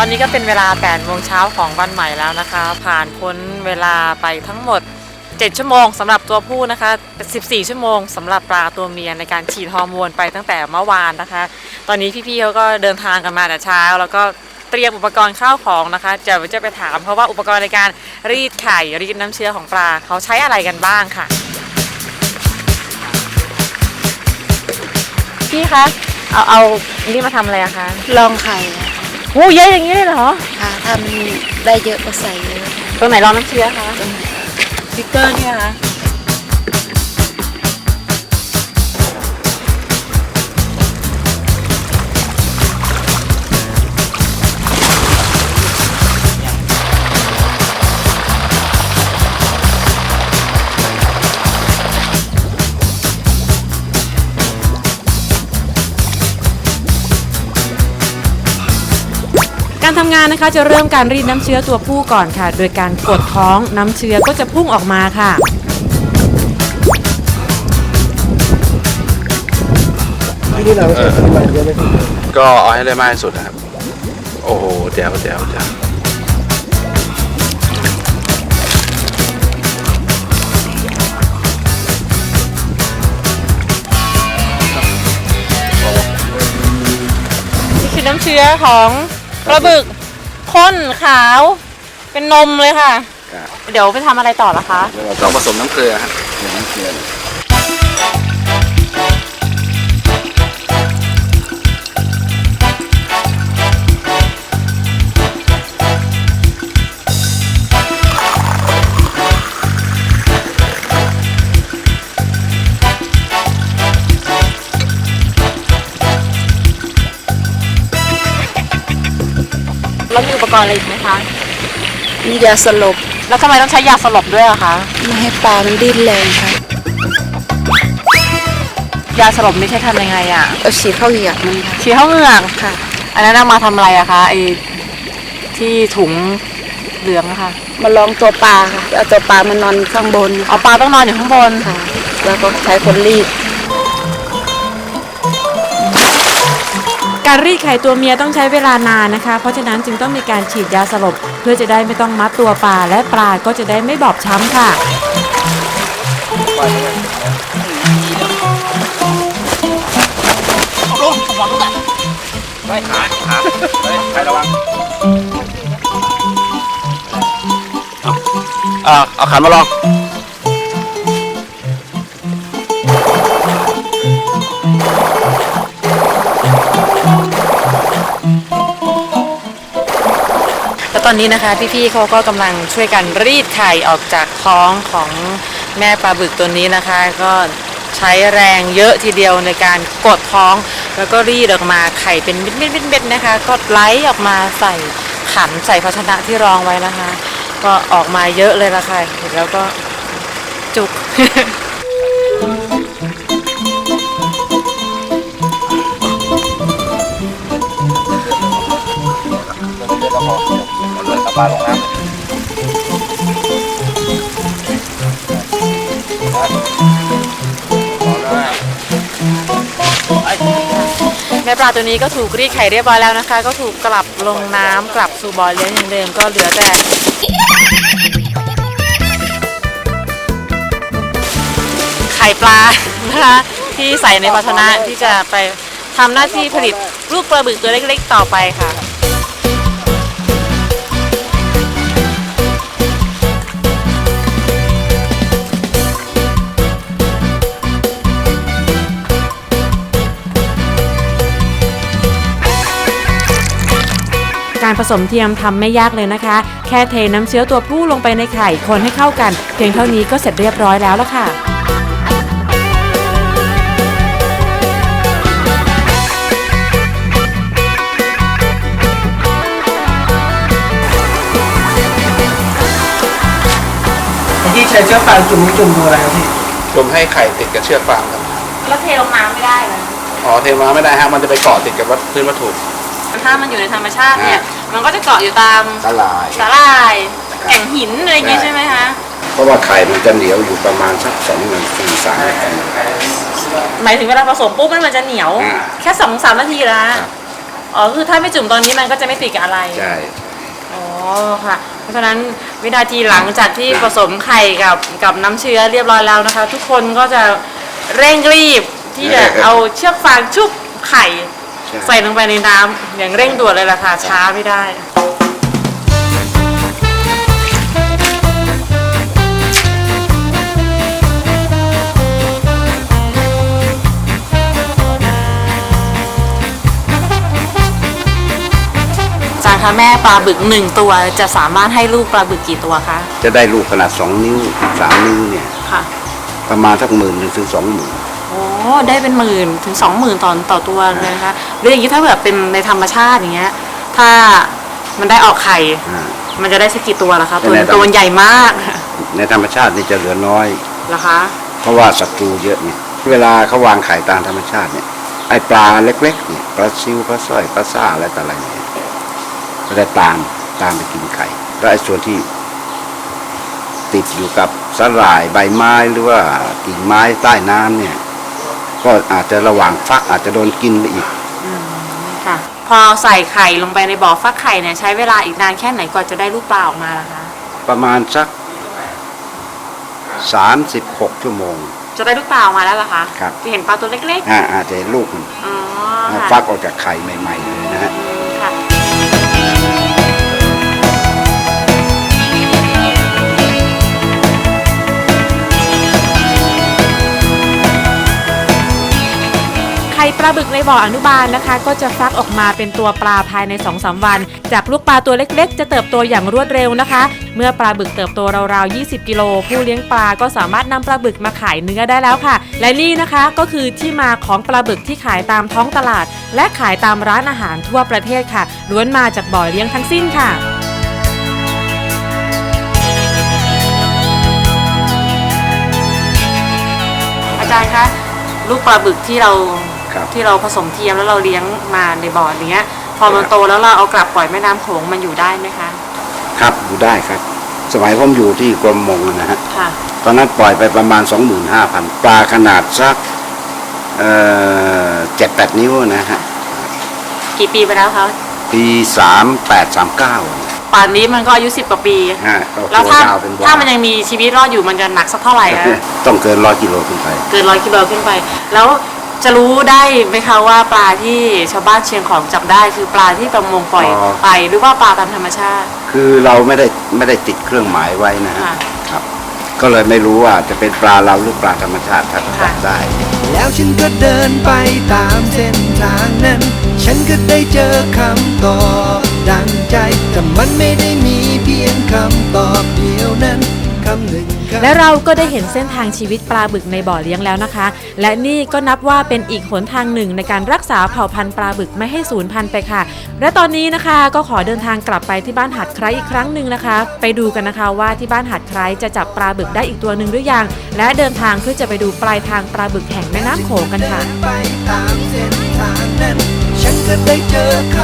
ตอนนี้ก็เป็นเวลา8โมงเช้าของวันใหม่แล้วนะคะ ผ่านพ้นเวลาไปทั้งหมด 7 ชั่วโมงสำหรับตัวผู้นะคะ 14 ชั่วโมงสำหรับปลาตัวเมียในการฉีดฮอร์โมนไปตั้งแต่เมื่อวานนะคะ ตอนนี้พี่ๆเขาก็เดินทางกันมาแต่เช้า แล้วก็เตรียมอุปกรณ์ข้าวของนะคะจะจะไปถามเพราะว่าอุปกรณ์ในการรีดไข่รีดน้ำเชื้อของปลาเขาใช้อะไรกันบ้างค่ะ พี่คะเอาเอานี่มาทำอะไรอะคะ ลองไข่อะ โอ้เยอะอย่างนี้เลยเหรอ ค่ะถ้ามันได้เยอะก็ใส่เยอะตรงไหนรองน้ำเชื้อคะ ตรงไหนสติ๊กเกอร์เนี่ยคะ ทำงานนะคะจะเริ่มการรีดน้ำเชื้อตัวผู้ก่อนค่ะ โดยการกดท้องน้ำเชื้อก็จะพุ่งออกมาค่ะ ที่นี่เราใช้ปริมาณเยอะไหมครับก็เอาให้ได้มากที่สุดนะครับ โอ้โหแจ๋วแจ๋วแจ๋วนี่คือน้ำเชื้อของ ปลาบึกข้นขาว เป็นนมเลยค่ะ เดี๋ยวไปทำอะไรต่อละคะ เราผสมน้ำเกลือครับเดี๋ยวน้ำเกลือ แล้วมีอุปกรณ์อะไรอีกไหมคะ มียาสลบแล้วทำไมต้องใช้ยาสลบด้วยอะคะไม่ให้ปลามันดิ้นแรงค่ะยาสลบนี่ใช้ทำยังไงอะเอาฉีดเข้าเหยียกมันค่ะฉีดเข้าเหงือกค่ะ อันนั้นเอามาทำอะไรอะคะไอที่ถุงเหลืองอะค่ะมาลองตัวปลาค่ะเอาตัวปลามันนอนข้างบนเอาปลาต้องนอนอยู่ข้างบนค่ะ แล้วก็ใช้คนรีด การรีดไข่ตัวเมียต้องใช้เวลานานนะคะ เพราะฉะนั้นจึงต้องมีการฉีดยาสลบ เพื่อจะได้ไม่ต้องมัดตัวปลาและปลาก็จะได้ไม่บอบช้ำค่ะเฮ้ยขาขาเฮ้ยใครระวังเอาเอาเอาขันมาลอง อนนี้นะคะพี่ๆเขาก็กำลังช่วยกันรีดไข่ออกจากท้องของแม่ปลาบึกตัวนี้นะคะ ก็ใช้แรงเยอะทีเดียวในการกดท้อง แล้วก็รีดออกมาไข่เป็นเม็ดๆๆนะคะ ก็ไหลออกมาใส่ขันใส่ภาชนะที่รองไว้นะคะ ก็ออกมาเยอะเลยละค่ะเห็นแล้วก็จุก เดินกลับบ้าลงน้ำแม่ปลาตัวนี้ก็ถูกรีดไข่เรียบร้อยแล้วนะคะ ก็ถูกกลับลงน้ำกลับสู่บ่อเลี้ยงอย่างเดิมก็เหลือแต่ ไข่ปลานะคะที่ใส่ในภาชนะที่จะไปทำหน้าที่ผลิตลูกปลาบึกตัวเล็กๆต่อไปค่ะ การผสมเทียมทำไม่ยากเลยนะคะ แค่เทน้ำเชื้อตัวผู้ลงไปในไข่คนให้เข้ากัน เพียงเท่านี้ก็เสร็จเรียบร้อยแล้วละค่ะที่ใช้เชือกฟางจุ่มนี่จุ่มดูอะไรครับพี่จุ่มให้ไข่ติดกับเชือกฟางครับแล้วเทลงน้ำไม่ได้เลยอ๋อเทมาไม่ได้ฮะมันจะไปเกาะติดกับวัตพื้นวัตถุถ้ามันอยู่ในธรรมชาติเนี่ย มันก็จะเกาะอยู่ตามละลายสาหร่ายแอ่งหินอะไรอย่างงี้ใช่ไหมคะเพราะว่าไข่มันจะเหนียวอยู่ประมาณสักสองนาทีสามนาทีหมายถึงเวลาผสมปุ๊บมันมันจะเหนียวอ่าแค่สองสามนาทีละครับอ๋อคือถ้าไม่จุ่มตอนนี้มันก็จะไม่ติดกับอะไรใช่อ๋อค่ะ เพราะฉะนั้นวินาทีหลังจากที่ผสมไข่กับกับน้ำเชื้อเรียบร้อยแล้วนะคะ ทุกคนก็จะเร่งรีบที่จะเอาเชือกฟางชุบไข่ ใช่ใส่ลงไปในน้ำอย่างเร่งด่วนเลยล่ะค่ะช้าไม่ได้ อาจารย์คะแม่ปลาบึกหนึ่งตัวจะสามารถให้ลูกปลาบึกกี่ตัวคะจะได้ลูกขนาด 2 นิ้ว 3 นิ้วเนี่ย ค่ะ ประมาณสักหมื่นหนึ่งถึงสองหมื่นโอ้ได้เป็นหมื่นถึงสองหมื่นตอนต่อตัวเลยนะคะหรืออย่างนี้ถ้าแบบเป็นในธรรมชาติอย่างเงี้ย ถ้ามันได้ออกไข่ อ่า มันจะได้สักกี่ตัวล่ะคะ ตัวในธรรม ตัวมันใหญ่มากในธรรมชาตินี่จะเหลือน้อย เหรอคะ เพราะว่าศัตรูเยอะเนี่ย เวลาเขาวางไข่ตามธรรมชาติเนี่ย ไอปลาเล็กๆเนี่ย ปลาซิว ปลาสร้อย ปลาซ่าอะไรต่ออะไรเนี่ยก็ได้ตามตามไปกินไข่ แล้วไอ้ส่วนที่ ติดอยู่กับสลายใบไม้หรือว่ากิ่งไม้ใต้น้ำเนี่ย ก็อาจจะระหว่างฟักอาจจะโดนกินไปอีก ค่ะ พอใส่ไข่ลงไปในบ่อฟักไข่เนี่ยใช้เวลาอีกนานแค่ไหนกว่าจะได้ลูกปลาออกมาล่ะคะ ประมาณสักสามสิบหกชั่วโมง จะได้ลูกปลาออกมาแล้วล่ะคะ ครับ จะเห็นปลาตัวเล็กอ่าอาจจะเห็นลูกมันๆ อ๋อค่ะ ฟักออกจากไข่ใหม่ๆเลย ข่ปลาบึกในบ่ออนุบาลนะคะ ก็จะฟักออกมาเป็นตัวปลาภายใน2-3วัน จากลูกปลาตัวเล็กๆ จะเติบโตอย่างรวดเร็วนะคะ เมื่อปลาบึกเติบโตราวๆ 20 กิโล ผู้เลี้ยงปลาก็สามารถนำปลาบึกมาขายเนื้อได้แล้วค่ะ และนี่นะคะก็คือที่มาของปลาบึกที่ขายตามท้องตลาด และขายตามร้านอาหารทั่วประเทศค่ะล้วนมาจากบ่อเลี้ยงทั้งสิ้นค่ะอาจารย์คะลูกปลาบึกที่เรา ครับ ที่เราผสมเทียมแล้วเราเลี้ยงมาในบ่ออย่างเงี้ย พอมันโตแล้วเราเอากลับปล่อยแม่น้ำโขงมันอยู่ได้ไหมคะ ครับอยู่ได้ครับ สมัยผมอยู่ที่กรมมงนะฮะค่ะ ตอนนั้นปล่อยไปประมาณ 25,000 ปลาขนาดสักเอ่อเจ็ดแปดนิ้วนะฮะกี่ปีไปแล้วคะ ปีสามแปดสามเก้าป่านนี้มันก็อายุสิบกว่าปีฮะก็แล้วตัวถ้ายาวเป็นวาถ้ามันยังมีชีวิตรอดอยู่มันจะหนักสักเท่าไหร่คะต้องเกินร้อยกิโลขึ้นไป เกินร้อยกิโลขึ้นไป แล้ว จะรู้ได้ไหมคะว่าปลาที่ชาวบ้านเชียงของจับได้คือปลาที่ประมงปล่อยอ๋อ ไป หรือว่าปลาตามธรรมชาติ คือเราไม่ได้ไม่ได้ติดเครื่องหมายไว้นะฮะค่ะครับ ก็เลยไม่รู้ว่าจะเป็นปลาเราหรือปลาธรรมชาติถ้าจับค่ะได้ แล้วฉันก็เดินไปตามเส้นทางนั้น ฉันก็ได้เจอคำตอบดังใจ แต่มันไม่ได้มีเพียงคำตอบเดียวนั้นคำหนึ่งคำ และเราก็ได้เห็นเส้นทางชีวิตปลาบึกในบ่อเลี้ยงแล้วนะคะ และนี่ก็นับว่าเป็นอีกหนทางหนึ่งในการรักษาเผ่าพันธุ์ปลาบึกไม่ให้สูญพันธุ์ไปค่ะ และตอนนี้นะคะก็ขอเดินทางกลับไปที่บ้านหัดไครอีกครั้งหนึ่งนะคะ ไปดูกันนะคะว่าที่บ้านหัดไครจะจับปลาบึกได้อีกตัวหนึ่งหรือยัง และเดินทางเพื่อจะไปดูปลายทางปลาบึกแห่งแม่น้ำโขงกันค่ะ ไปตามเส้นทางนั้น ฉันก็ได้เจอค